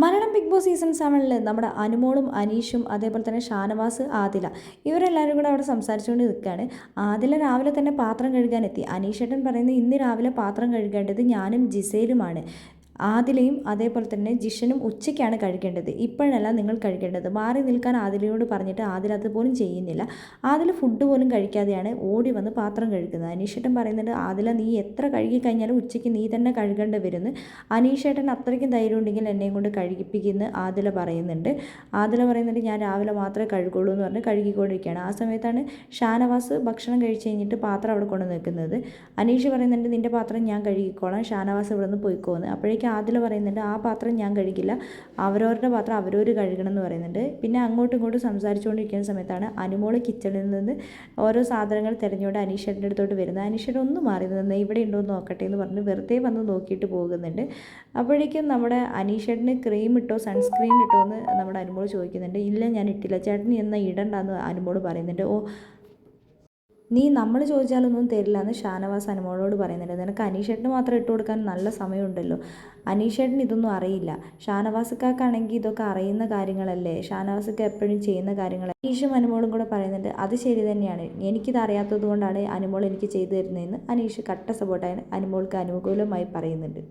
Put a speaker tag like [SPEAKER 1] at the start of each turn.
[SPEAKER 1] Malayalam big boss season സെവനിൽ നമ്മുടെ അനുമോളും അനീഷും അതേപോലെ തന്നെ ഷാനവാസ് ആദില ഇവരെല്ലാവരും കൂടെ അവിടെ സംസാരിച്ചുകൊണ്ട് നിൽക്കുകയാണ്. ആദില രാവിലെ തന്നെ പാത്രം കഴുകാനെത്തി അനീഷേട്ടൻ പറയുന്നത് ഇന്ന് രാവിലെ പാത്രം കഴുകേണ്ടത് ഞാനും ജിസേലുമാണ്. ആദിലയും അതേപോലെ തന്നെ ജിഷനും ഉച്ചയ്ക്കാണ് കഴിക്കേണ്ടത്. ഇപ്പോഴല്ല നിങ്ങൾ കഴിക്കേണ്ടത്. മാറി നിൽക്കാൻ ആദിലയോട് പറഞ്ഞിട്ട് ആദില അതുപോലും ചെയ്യുന്നില്ല. ആദില ഫുഡ് പോലും കഴിക്കാതെയാണ് ഓടി വന്ന് പാത്രം കഴുകുന്നത്. അനീഷേട്ടൻ പറയുന്നുണ്ട് ആദില നീ എത്ര കഴുകി കഴിഞ്ഞാലും ഉച്ചയ്ക്ക് നീ തന്നെ കഴുകേണ്ടി വരുന്നു. അനീഷേട്ടൻ അത്രയ്ക്കും ധൈര്യം ഉണ്ടെങ്കിൽ എന്നെയും കൊണ്ട് കഴുകിപ്പിക്കുന്നു ആദില പറയുന്നുണ്ട്. ആദില പറയുന്നുണ്ട് ഞാൻ രാവിലെ മാത്രമേ കഴുകുള്ളൂ എന്ന് പറഞ്ഞ് കഴുകിക്കൊണ്ടിരിക്കുകയാണ്. ആ സമയത്താണ് ഷാനവാസ് ഭക്ഷണം കഴിച്ചു കഴിഞ്ഞിട്ട് പാത്രം അവിടെ കൊണ്ട് നിൽക്കുന്നത്. അനീഷ് പറയുന്നുണ്ട് നിന്റെ പാത്രം ഞാൻ കഴുകിക്കോളാം. ഷാനവാസ് ഇവിടെ നിന്ന് പോയിക്കോന്ന്. അപ്പോഴേക്കും ആദിൽ പറയുന്നുണ്ട് ആ പാത്രം ഞാൻ കഴുകില്ല. അവരവരുടെ പാത്രം അവരവർ കഴുകണം എന്ന് പറയുന്നുണ്ട്. പിന്നെ അങ്ങോട്ടും ഇങ്ങോട്ടും സംസാരിച്ചുകൊണ്ടിരിക്കുന്ന സമയത്താണ് അനുമോൾ കിച്ചണിൽ നിന്ന് ഓരോ സാധനങ്ങൾ തിരഞ്ഞുകൊണ്ട് അനീഷേട്ടന്റെ അടുത്തോട്ട് വരുന്നത്. അനീഷേട്ടൻ ഒന്നും മാറി നിന്ന് ഇവിടെ ഉണ്ടോ എന്ന് നോക്കട്ടെ എന്ന് പറഞ്ഞ് വെറുതെ വന്ന് നോക്കിയിട്ട് പോകുന്നുണ്ട്. അപ്പോഴേക്കും നമ്മുടെ അനീഷേട്ടന് ക്രീം ഇട്ടോ സൺസ്ക്രീൻ ഇട്ടോ എന്ന് നമ്മുടെ അനുമോൾ ചോദിക്കുന്നുണ്ട്. ഇല്ല ഞാൻ ഇട്ടില്ല. ചേട്ടൻ എന്നാൽ ഇടണ്ടെന്ന് അനുമോൾ പറയുന്നുണ്ട്. ഓ നീ നമ്മൾ ചോദിച്ചാലൊന്നും തരില്ല എന്ന് ഷാനവാസ് അനുമോളോട് പറയുന്നുണ്ട്. നിനക്ക് അനീഷേട്ടന് മാത്രം ഇട്ട് കൊടുക്കാൻ നല്ല സമയമുണ്ടല്ലോ. അനീഷേട്ടിന് ഇതൊന്നും അറിയില്ല. ഷാനവാസക്കാർക്കാണെങ്കിൽ ഇതൊക്കെ അറിയുന്ന കാര്യങ്ങളല്ലേ? ഷാനവാസക്ക് എപ്പോഴും ചെയ്യുന്ന കാര്യങ്ങൾ അനീഷും അനുമോളും കൂടെ പറയുന്നുണ്ട് അത് ശരി തന്നെയാണ്. എനിക്കിത് അറിയാത്തത് കൊണ്ടാണ് അനുമോൾ എനിക്ക് ചെയ്തു തരുന്നതെന്ന് അനീഷ് കട്ട സപ്പോർട്ടായി അനുമോൾക്ക് അനുകൂലമായി പറയുന്നുണ്ട്.